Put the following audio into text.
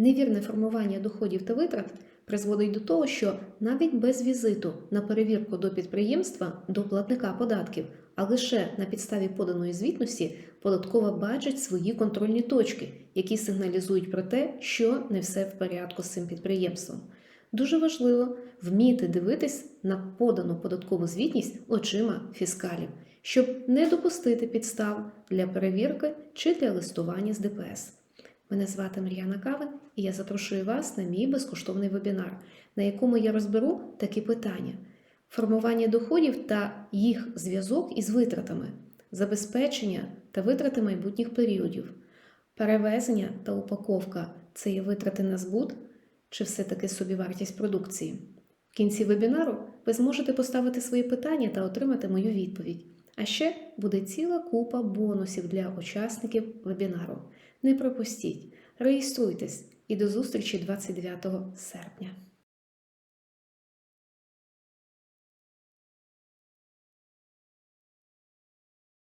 Невірне формування доходів та витрат призводить до того, що навіть без візиту на перевірку до підприємства до платника податків, а лише на підставі поданої звітності, податкова бачить свої контрольні точки, які сигналізують про те, що не все в порядку з цим підприємством. Дуже важливо вміти дивитись на подану податкову звітність очима фіскалів, щоб не допустити підстав для перевірки чи для листування з ДПС. Мене звати Мар'яна Кавин, і я запрошую вас на мій безкоштовний вебінар, на якому я розберу такі питання: формування доходів та їх зв'язок із витратами, забезпечення та витрати майбутніх періодів, перевезення та упаковка це є витрати на збут чи все-таки собівартість продукції. В кінці вебінару ви зможете поставити свої питання та отримати мою відповідь. А ще буде ціла купа бонусів для учасників вебінару. Не пропустіть, реєструйтесь і до зустрічі 29 серпня.